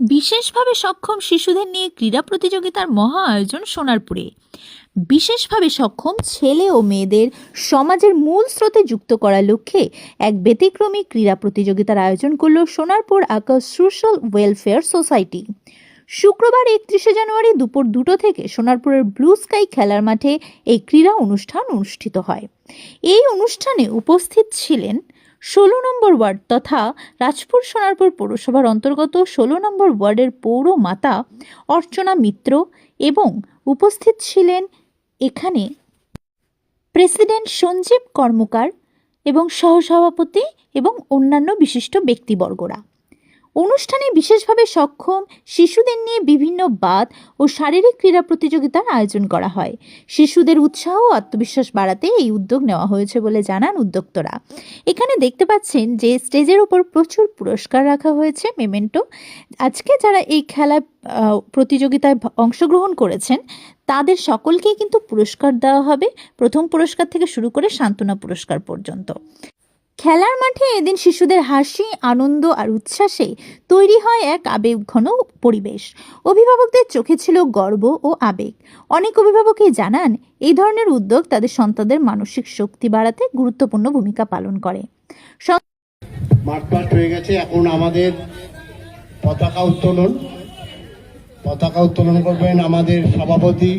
বিশেষভাবে সক্ষম শিশুদের নিয়ে ক্রীড়া প্রতিযোগিতার মহা আয়োজন সোনারপুরে। বিশেষভাবে সক্ষম ছেলে ও মেয়েদের সমাজের মূল স্রোতে যুক্ত করার লক্ষ্যে এক ব্যতিক্রমী ক্রীড়া প্রতিযোগিতার আয়োজন করল Sonarpur Akash social welfare society. শুক্রবার একত্রিশে জানুয়ারি দুপুর দুটো থেকে সোনারপুরের ব্লু স্কাই খেলার মাঠে এই ক্রীড়া অনুষ্ঠান অনুষ্ঠিত হয়। এই অনুষ্ঠানে উপস্থিত ছিলেন ষোলো নম্বর ওয়ার্ড তথা রাজপুর সোনারপুর পৌরসভার অন্তর্গত ষোলো নম্বর ওয়ার্ডের পৌর মাতা অর্চনা মিত্র এবং উপস্থিত ছিলেন এখানে প্রেসিডেন্ট সঞ্জীব কর্মকার এবং সহসভাপতি এবং অন্যান্য বিশিষ্ট ব্যক্তিবর্গরা। অনুষ্ঠানে বিশেষভাবে সক্ষম শিশুদের নিয়ে বিভিন্ন বাদ ও শারীরিক ক্রীড়া প্রতিযোগিতার আয়োজন করা হয়। শিশুদের উৎসাহ ও আত্মবিশ্বাস বাড়াতে এই উদ্যোগ নেওয়া হয়েছে বলে জানান উদ্যোক্তরা। এখানে দেখতে পাচ্ছেন যে স্টেজের উপর প্রচুর পুরস্কার রাখা হয়েছে মেমেন্টো। আজকে যারা এই খেলা প্রতিযোগিতায় অংশগ্রহণ করেছেন, তাদের সকলকেই কিন্তু পুরস্কার দেওয়া হবে। প্রথম পুরস্কার থেকে শুরু করে সান্ত্বনা পুরস্কার পর্যন্ত। খেলার মাঠে এদিন শিশুদের হাসি, আনন্দ আর উচ্ছ্বাসে তৈরি হয় এক আবেগঘন পরিবেশ। অভিভাবকদের চোখে ছিল গর্ব ও আবেগ। অনেক অভিভাবকই জানান, এই ধরনের উদ্যোগ তাদের সন্তানদের মানসিক শক্তি বাড়াতে গুরুত্বপূর্ণ ভূমিকা পালন করে। মাঠপাট হয়ে গেছে। এখন আমাদের পতাকা উত্তোলন। পতাকা উত্তোলন করবেন আমাদের সভাপতি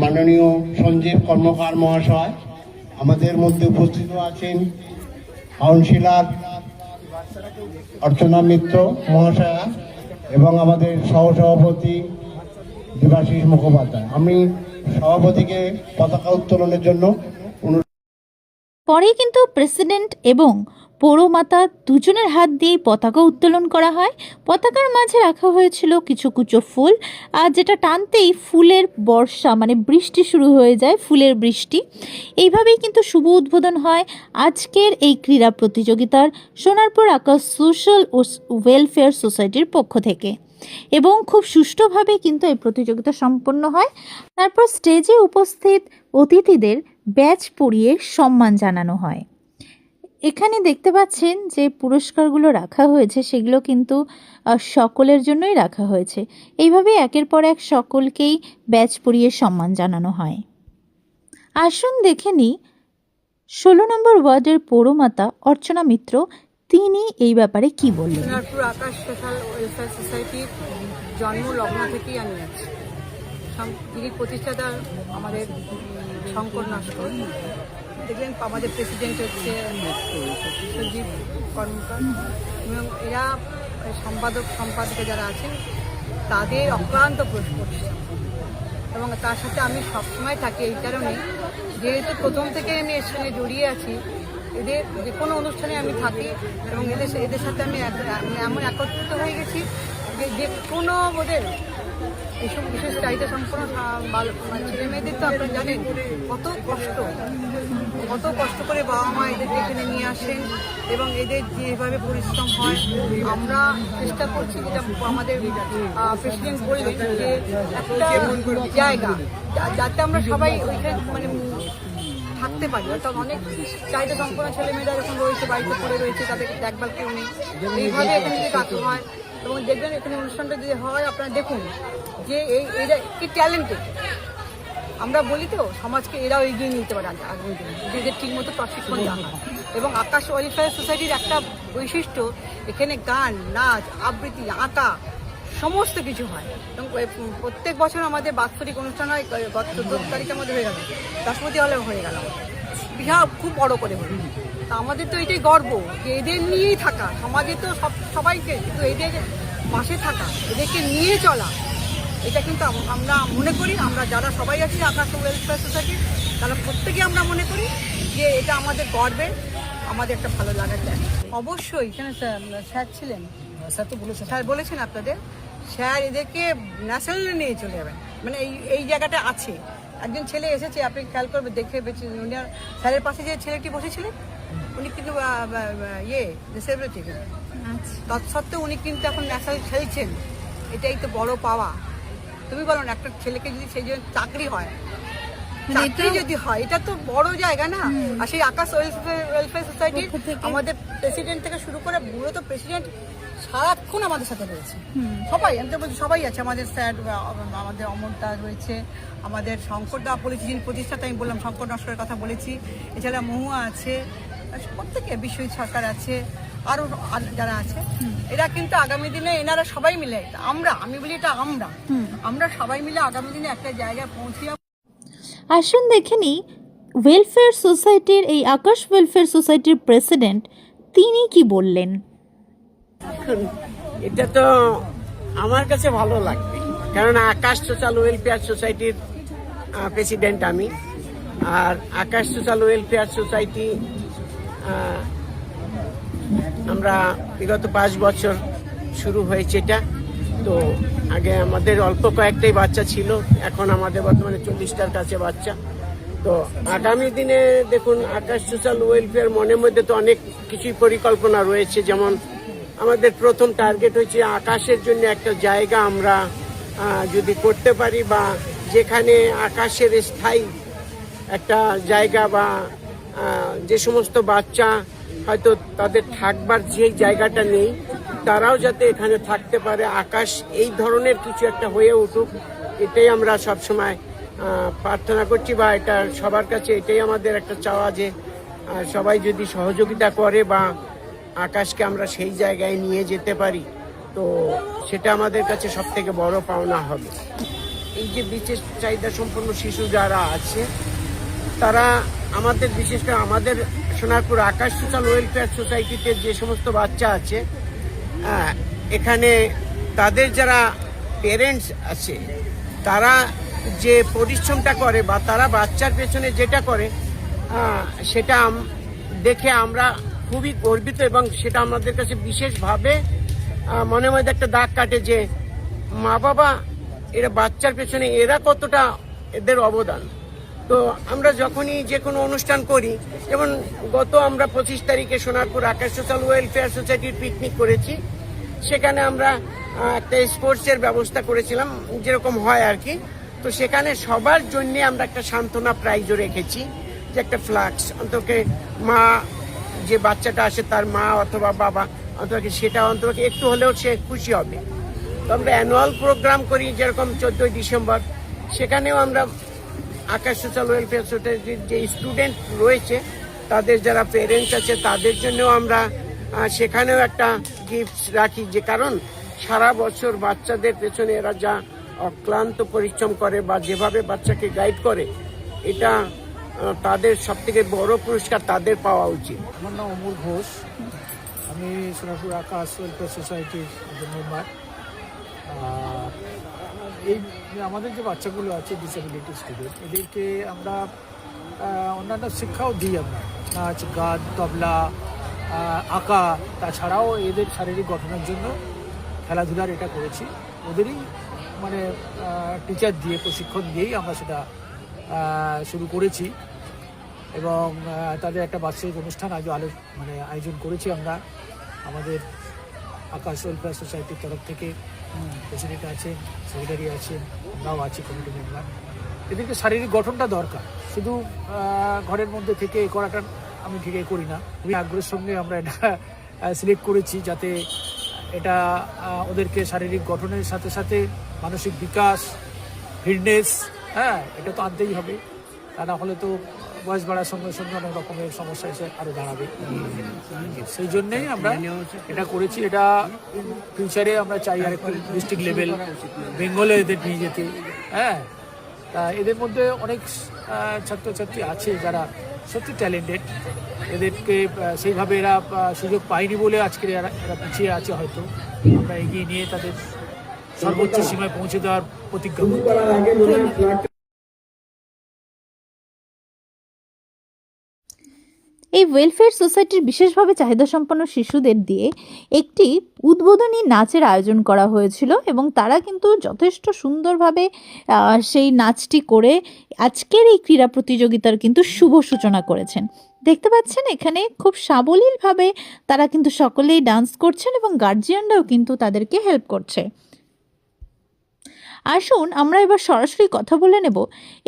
মাননীয় সঞ্জীব কর্মকার মহাশয়। আমাদের মধ্যে উপস্থিত আছেন কাউন্সিলর অর্চনা মিত্র মহাশয়া এবং আমাদের সহসভাপতি দেবাশিস মুখোপাধ্যায়। আমি সভাপতিকে পতাকা উত্তোলনের জন্য পরে কিন্তু প্রেসিডেন্ট এবং পৌরমাতা দুজনের হাত দিয়েই পতাকা উত্তোলন করা হয়। পতাকার মাঝে রাখা হয়েছিল কিছু কুচো ফুল, আর যেটা টানতেই ফুলের বর্ষা মানে বৃষ্টি শুরু হয়ে যায়, ফুলের বৃষ্টি। এইভাবেই কিন্তু শুভ উদ্বোধন হয় আজকের এই ক্রীড়া প্রতিযোগিতার, সোনারপুর আকাশ সোশ্যাল ও ওয়েলফেয়ার সোসাইটির পক্ষ থেকে। এবং খুব সুষ্ঠুভাবে কিন্তু এই প্রতিযোগিতা সম্পন্ন হয়। তারপর স্টেজে উপস্থিত অতিথিদের ব্যাচ পরিয়ে সম্মান জানানো হয়। এখানে দেখতে পাচ্ছেন যে পুরস্কারগুলো রাখা হয়েছে, সেগুলো কিন্তু সকলের জন্যই রাখা হয়েছে। এইভাবে একের পর এক সকলকেই ব্যাচ পরিয়ে সম্মান জানানো হয়। আসুন দেখে নিই ষোলো নম্বর ওয়ার্ডের পৌরমাতা অর্চনা মিত্র, তিনি এই ব্যাপারে কি বললেন? প্রতিষ্ঠাতা আমাদের শঙ্কর নস্কর। দেখলেন আমাদের প্রেসিডেন্ট হচ্ছে সঞ্জীব কর্মকার। এবং এরা সম্পাদক, সম্পাদিকা যারা আছেন, তাদের অক্লান্ত পরি- পরিশ্রম এবং তার সাথে আমি সবসময় থাকি এই কারণে। যেহেতু প্রথম থেকে আমি এর সঙ্গে জড়িয়ে আছি, এদের যে কোনো অনুষ্ঠানে আমি থাকি এবং এদের এদের সাথে আমি এমন একত্রিত হয়ে গেছি যে যে কোনো ওদের এইসব বিশেষ চাহিদা সম্পন্ন ছেলে মেয়েদের তো আপনারা জানেন, কত কষ্ট। কত কষ্ট করে বাবা মা এদেরকে এখানে নিয়ে আসেন এবং এদের যেভাবে পরিশ্রম হয়, আমরা চেষ্টা করছি যেটা আমাদের প্রেসিডেন্ট বললেন যে একটা জায়গা যাতে আমরা সবাই ওইখানে মানে থাকতে পারি। অর্থাৎ অনেক চাহিদা সম্পন্ন ছেলেমেয়েরা যখন রয়েছে, বাড়িতে পড়ে রয়েছে তাদেরকে দেখভাল কেউ নেই। এইভাবে এখানে যদি রাখা হয় এবং দেখবেন এখানে অনুষ্ঠানটা যদি হয়, আপনারা দেখুন যে এই এরা কি ট্যালেন্টেড আমরা বলি তো, সমাজকে এরাও এগিয়ে নিতে পারে আগ- আগামী দিনে। এদের ঠিক মতো প্রশিক্ষণ দেওয়া এবং আকাশ ওয়েলফেয়ার সোসাইটির একটা বৈশিষ্ট্য, এখানে গান, নাচ, আবৃত্তি, আঁকা, সমস্ত কিছু হয়। এবং প্রত্যেক বছর আমাদের বাৎসরিক অনুষ্ঠান হয় গত চোদ্দ তারিখের মধ্যে হয়ে গেল। রাষ্ট্রপতি হলে হয়ে গেল। বিহার খুব বড় করে হলো। তা আমাদের তো এটাই গর্ব যে এদের নিয়েই থাকা। সমাজে তো সব, সবাইকে, কিন্তু এদের পাশে থাকা, এদেরকে নিয়ে চলা এটা কিন্তু আমরা মনে করি আমরা যারা সবাই আছি আকাশ ওয়েলফেয়ার সোসাইটি তারা প্রত্যেকে আমরা মনে করি যে এটা আমাদের গর্বের আমাদের একটা ভালো লাগার জায়গা। অবশ্যই কেন স্যার- স্যার ছিলেন? স্যার তো বলেছেন। স্যার বলেছেন আপনাদের স্যার এদেরকে ন্যাশনালে নিয়ে চলে যাবেন। মানে এই এই জায়গাটা আছে। একজন ছেলে এসেছে আপনি খেয়াল করবে দেখে বেছে উনি স্যারের পাশে যে ছেলেটি বসেছিলেন উনি কিন্তু ইয়ে ডিসেবিলিটি তৎসত্ত্বেও উনি কিন্তু এখন ন্যাশনাল খেলছেন। এটাই তো বড় পাওয়া। তুমি বলো না একটা ছেলেকে যদি সেই জন্য চাকরি হয় চাকরি যদি হয় এটা তো বড় জায়গা না। আর সেই আকাশ ওয়েলফেয়ার সোসাইটির আমাদের প্রেসিডেন্ট থেকে শুরু করে বুড়ো তো প্রেসিডেন্ট সারাক্ষণ আমাদের সাথে রয়েছে। সবাই আমি তো বলছি সবাই আছে। আমাদের স্যার আমাদের অমরদা রয়েছে আমাদের শঙ্করদা বলেছি যিনি প্রতিষ্ঠাতা আমি বললাম শঙ্কর নস্করের কথা বলেছি। এছাড়া মহুয়া আছে প্রত্যেকে বিশ্বজিৎ সরকার আছে। আরও যারা আছে এরা কিন্তু আগামী দিনে এনারা সবাই মিলে আমরা আমি বলি এটা আমরা। আমরা সবাই মিলে আগামী দিনে একটা জায়গায় পৌঁছে যাব। আসুন দেখে নিই ওয়েলফেয়ার সোসাইটির এই আকাশ ওয়েলফেয়ার সোসাইটির প্রেসিডেন্ট তিনি কি বললেন? এটা তো আমার কাছে ভালো লাগবে কারণ আকাশ সোশ্যাল ওয়েলফেয়ার সোসাইটির প্রেসিডেন্ট আমি। আর আকাশ সোশ্যাল ওয়েলফেয়ার সোসাইটি আমরা বিগত পাঁচ বছর শুরু হয়েছে এটা। তো আগে আমাদের অল্প কয়েকটাই বাচ্চা ছিল, এখন আমাদের বর্তমানে চল্লিশটার কাছে বাচ্চা। তো আগামী দিনে দেখুন, আকাশ সোশ্যাল ওয়েলফেয়ার মনের মধ্যে তো অনেক কিছুই পরিকল্পনা রয়েছে। যেমন আমাদের প্রথম টার্গেট হচ্ছে আকাশের জন্য একটা জায়গা আমরা যদি করতে পারি বা যেখানে আকাশের স্থায়ী একটা জায়গা বা যে সমস্ত বাচ্চা হয়তো তাদের থাকবার যে জায়গাটা নেই তারাও যাতে এখানে থাকতে পারে। আকাশ এই ধরনের কিছু একটা হয়ে উঠুক এটাই আমরা সবসময় আহ, প্রার্থনা করছি বা এটা সবার কাছে এটাই আমাদের একটা চাওয়া যে সবাই যদি সহযোগিতা করে বা আকাশকে আমরা সেই জায়গায় নিয়ে যেতে পারি তো সেটা আমাদের কাছে সব থেকে বড় পাওনা হবে। এই যে বিশেষ চাহিদা সম্পন্ন শিশু যারা আছে তারা আমাদের বিশেষ করে আমাদের সোনারপুর আকাশ সোশ্যাল ওয়েলফেয়ার সোসাইটিতে যে সমস্ত বাচ্চা আছে আহ, এখানে তাদের যারা পেরেন্টস আছে তারা যে পরিশ্রমটা করে বা তারা বাচ্চার পেছনে যেটা করে সেটা দেখে আমরা খুবই গর্বিত এবং সেটা আমাদের কাছে বিশেষভাবে মনে মধ্যে একটা দাগ কাটে যে মা বাবা এরা বাচ্চার পেছনে এরা কতটা এদের অবদান। তো আমরা যখনই যে কোনো অনুষ্ঠান করি, যেমন গত আমরা পঁচিশ তারিখে সোনারপুর আকাশ সোশ্যাল ওয়েলফেয়ার সোসাইটির পিকনিক করেছি, সেখানে আমরা একটা স্পোর্টসের ব্যবস্থা করেছিলাম, যেরকম হয় আর কি। তো সেখানে সবার জন্য আমরা একটা সান্ত্বনা প্রাইজও রেখেছি, যে একটা ফ্লাক্স অন্তকে মা, যে বাচ্চাটা আসে তার মা অথবা বাবা অথবা কি সেটা অন্তত একটু হলেও সে খুশি হবে। তো আমরা অ্যানুয়াল প্রোগ্রাম করি যেরকম চোদ্দই ডিসেম্বর, সেখানেও আমরা আকাশ সোশ্যাল ওয়েলফেয়ার সোসাইটির যে স্টুডেন্ট রয়েছে, তাদের যারা পেরেন্টস আছে, তাদের জন্যও আমরা সেখানেও একটা গিফট রাখি। যে কারণ, সারা বছর বাচ্চাদের পেছনে এরা যা অক্লান্ত পরিশ্রম করে বা যেভাবে বাচ্চাকে গাইড করে, এটা তাদের সব থেকে বড় পুরস্কার তাদের পাওয়া উচিত। আমার নাম অমর ঘোষ। আমি সোনারপুর আকাশ ওয়েলফেয়ার সোসাইটির মেম্বার এই আমাদের যে বাচ্চাগুলো আছে ডিসেবিলিটি স্টুডেন্ট এদেরকে আমরা অন্যান্য শিক্ষাও দিই আমরা। নাচ, গান, তবলা আঁকা, তাছাড়াও এদের শারীরিক গঠনের জন্য খেলাধুলার এটা করেছি। ওদেরই মানে টিচার দিয়ে, প্রশিক্ষণ দিয়েই আমরা সেটা শুরু করেছি। এবং তাদের একটা বার্ষিক অনুষ্ঠান আজ আলো মানে আয়োজন করেছি আমরা। আমাদের আকাশ ওয়েলফেয়ার সোসাইটির তরফ থেকে। প্রেসিডেন্ট আছেন সেক্রেটারি আছেন আমরাও আছি কমিটি মেম্বার এদেরকে শারীরিক গঠনটা দরকার। শুধু ঘরের মধ্যে থেকে এ করাটা আমি ঠিক করি না। খুবই আগ্রহের সঙ্গে আমরা এটা সিলেক্ট করেছি যাতে এটা ওদেরকে শারীরিক গঠনের সাথে সাথে মানসিক বিকাশ ফিটনেস হ্যাঁ এটা তো আনতেই হবে। তা না হলে তো বয়স বাড়ার সঙ্গে সঙ্গে অনেক রকমের সমস্যা এসে আরও দাঁড়াবে। সেই জন্যেই আমরা এটা করেছি। এটা ফিউচারে আমরা চাই আর একটু ডিস্ট্রিক্ট লেভেল বেঙ্গলে এদের নিয়ে যেতে। হ্যাঁ? তা এদের মধ্যে অনেক ছাত্রছাত্রী আছে যারা সত্যি ট্যালেন্টেড এদেরকে সেইভাবে এরা সুযোগ পায়নি বলে আজকে এরা এরা পিছিয়ে আছে হয়তো। আমরা এগিয়ে নিয়ে তাদের সর্বোচ্চ সীমায় পৌঁছে দেওয়ার প্রতিজ্ঞা এই ওয়েলফেয়ার সোসাইটির বিশেষভাবে চাহিদাসম্পন্ন শিশুদের দিয়ে একটি উদ্বোধনী নাচের আয়োজন করা হয়েছিল এবং তারা কিন্তু যথেষ্ট সুন্দরভাবে সেই নাচটি করে আজকের এই ক্রীড়া প্রতিযোগিতার কিন্তু শুভ সূচনা করেছেন। দেখতে পাচ্ছেন এখানে খুব সাবলীলভাবে তারা কিন্তু সকলেই ডান্স করছেন এবং গার্জিয়ানরাও কিন্তু তাদেরকে হেল্প করছে। আসুন, আমরা এবার সরাসরি কথা বলে নেব।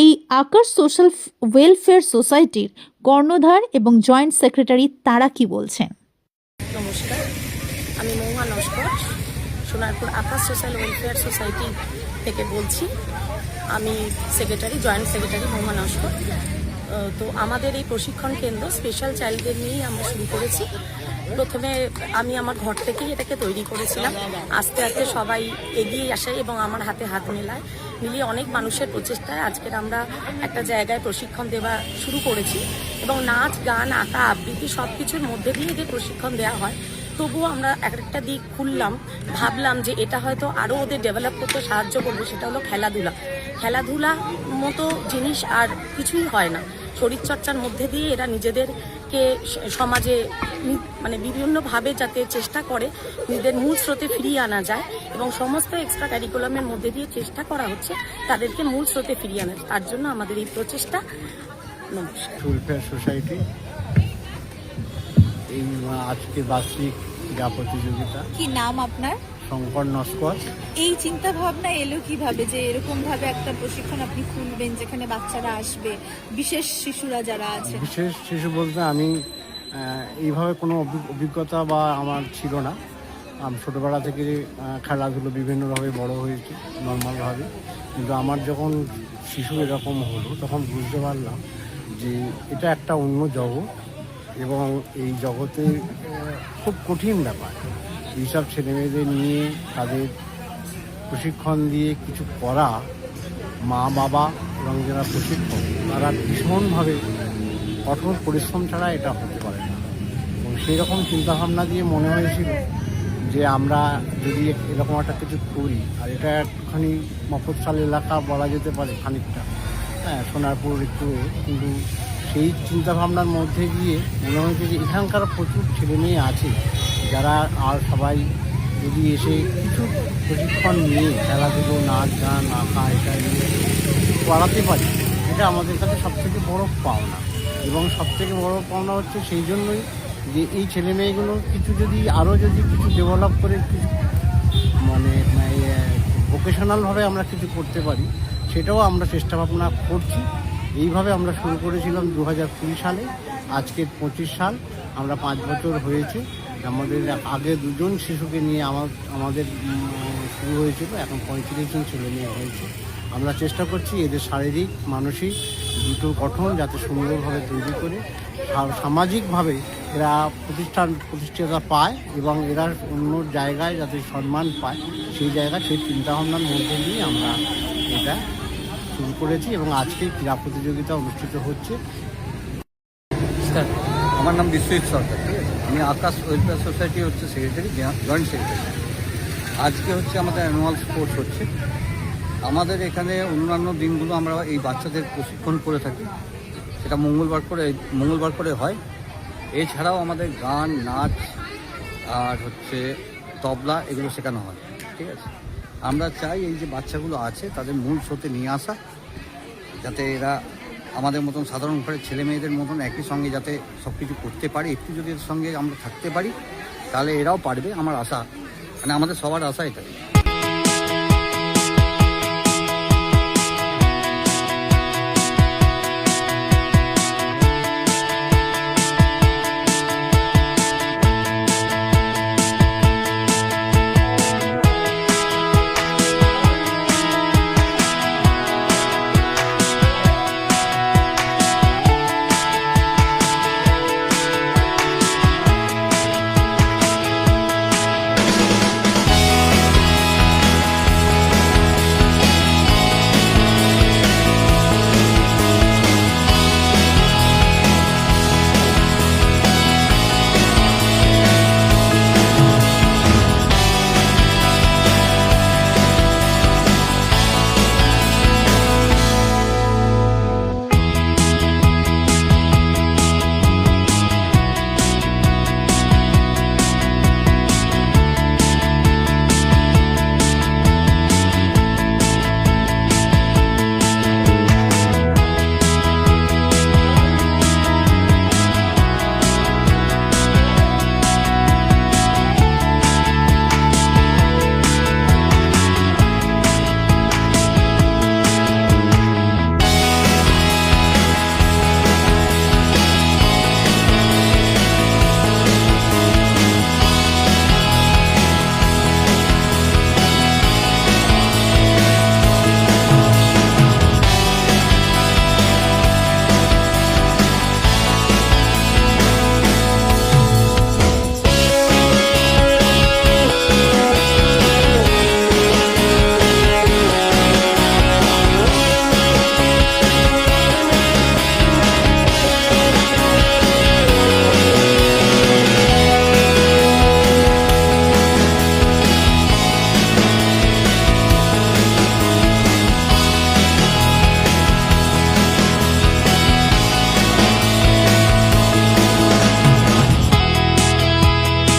এই আকাশ সোশ্যাল ওয়েলফেয়ার সোসাইটির কর্ণধার এবং জয়েন্ট সেক্রেটারি তারা কি বলছেন? নমস্কার, আমি Mouma Naskar Sonarpur Akash social welfare society থেকে বলছি। আমি secretary, joint secretary Mouma Naskar তো আমাদের এই প্রশিক্ষণ কেন্দ্র স্পেশাল চাইল্ডদের নিয়েই আমরা শুরু করেছি। প্রথমে আমি আমার ঘর থেকেই এটাকে তৈরি করেছিলাম। আস্তে আস্তে সবাই এগিয়ে আসে এবং আমার হাতে হাত মেলায়। মিলিয়ে অনেক মানুষের প্রচেষ্টায় আজকের আমরা একটা জায়গায় প্রশিক্ষণ দেওয়া শুরু করেছি এবং নাচ, গান, আঁকা, আবৃত্তি সব কিছুর মধ্যে দিয়ে এদের প্রশিক্ষণ দেওয়া হয়, তবুও আমরা এক একটা দিক খুললাম, ভাবলাম যে এটা হয়তো আরও ওদের ডেভেলপ করতে সাহায্য করবে, সেটা হলো খেলাধুলা। খেলাধুলা মতো জিনিস আর কিছুই হয় না। শরীরচর্চার মধ্যে দিয়ে এরা নিজেদেরকে সমাজে মানে বিভিন্নভাবে যাতে চেষ্টা করে নিজেদের মূল স্রোতে ফিরিয়ে আনা যায় এবং সমস্ত এক্সট্রা কারিকুলামের মধ্যে দিয়ে চেষ্টা করা হচ্ছে তাদেরকে মূল স্রোতে ফিরিয়ে আনা তার জন্য আমাদের এই প্রচেষ্টা নমস্কার। সোসাইটি এই আজকে বার্ষিক ক্রীড়া প্রতিযোগিতা। কি নাম আপনার? শঙ্কর নস্কর। এই চিন্তা ভাবনা এলো কীভাবে যে এরকম ভাবে একটা প্রশিক্ষণ আপনি খুলবেন যেখানে বাচ্চারা আসবে বিশেষ শিশুরা যারা আছে? বিশেষ শিশু বলতে আমি এইভাবে কোনো অভিজ্ঞতা বা আমার ছিল না। আমি ছোটোবেলা থেকে খেলাধুলো বিভিন্নভাবে বড় হয়েছি নর্মালভাবে। কিন্তু আমার যখন শিশু এরকম হলো তখন বুঝতে পারলাম যে এটা একটা অন্য জগৎ এবং এই জগতে খুব কঠিন ব্যাপার। এইসব ছেলেমেয়েদের নিয়ে তাদের প্রশিক্ষণ দিয়ে কিছু করা মা, বাবা এবং যারা প্রশিক্ষক, তারা ভীষণভাবে কঠোর পরিশ্রম ছাড়া এটা হতে পারে না। এবং সেই রকম চিন্তাভাবনা দিয়ে মনে হয়েছিল যে আমরা যদি এরকম একটা কিছু করি, আর এটা একটুখানি মফৎসাল এলাকা বলা যেতে পারে খানিকটা। হ্যাঁ সোনারপুর একটু, কিন্তু সেই চিন্তাভাবনার মধ্যে গিয়ে মনে হয়েছে যে এখানকার প্রচুর ছেলে মেয়ে আছে। যারা আর সবাই যদি এসে কিছু প্রশিক্ষণ নিয়ে খেলাধুলো, নাচ গান, আঁকা, এটা নিয়ে করাতে পারি, এটা আমাদের কাছে সবথেকে বড় পাওনা। এবং সবথেকে বড় পাওনা হচ্ছে সেই জন্যই যে এই ছেলে মেয়েগুলো কিছু যদি, আরও যদি কিছু ডেভেলপ করে মানে ভোকেশনালভাবে আমরা কিছু করতে পারি, সেটাও আমরা চেষ্টা ভাবনা করছি। এইভাবে আমরা শুরু করেছিলাম দু হাজার কুড়ি সালে, আজকে পঁচিশ সাল, আমরা পাঁচ বছর হয়েছে। আমাদের আগে দুজন শিশুকে নিয়ে আমার আমাদের শুরু হয়েছিল, এখন পঁয়ত্রিশ জন ছেলে মেয়ে হয়েছে। আমরা চেষ্টা করছি এদের শারীরিক, মানসিক দুটো গঠন যাতে সুন্দরভাবে তৈরি করে সামাজিকভাবে এরা প্রতিষ্ঠান, প্রতিষ্ঠাতা পায় এবং এরা অন্য জায়গায় যাতে সম্মান পায়, সেই জায়গায় সেই চিন্তাভাবনার মধ্যে দিয়ে আমরা এটা শুরু করেছি এবং আজকে ক্রীড়া প্রতিযোগিতা অনুষ্ঠিত হচ্ছে। আমার নাম বিশ্বজিৎ সরকার। আমি আকাশ ওয়েলফেয়ার সোসাইটি হচ্ছে সেক্রেটারি জয়েন্ট সেক্রেটারি আজকে হচ্ছে আমাদের অ্যানুয়াল স্পোর্টস হচ্ছে। আমাদের এখানে অন্যান্য দিনগুলো আমরা এই বাচ্চাদের প্রশিক্ষণ করে থাকি। সেটা মঙ্গলবার করে মঙ্গলবার করে হয়। এছাড়াও আমাদের গান, নাচ আর হচ্ছে তবলা এগুলো শেখানো হয়, ঠিক আছে? আমরা চাই এই যে বাচ্চাগুলো আছে, তাদের মূল স্রোতে নিয়ে আসা, যাতে এরা আমাদের মতন সাধারণ ঘরের ছেলে মেয়েদের মতন একই সঙ্গে যাতে সব কিছু করতে পারি, একটু যদি এর সঙ্গে আমরা থাকতে পারি, তাহলে এরাও পারবে, আমার আশা। মানে আমাদের সবার আশা এটাই।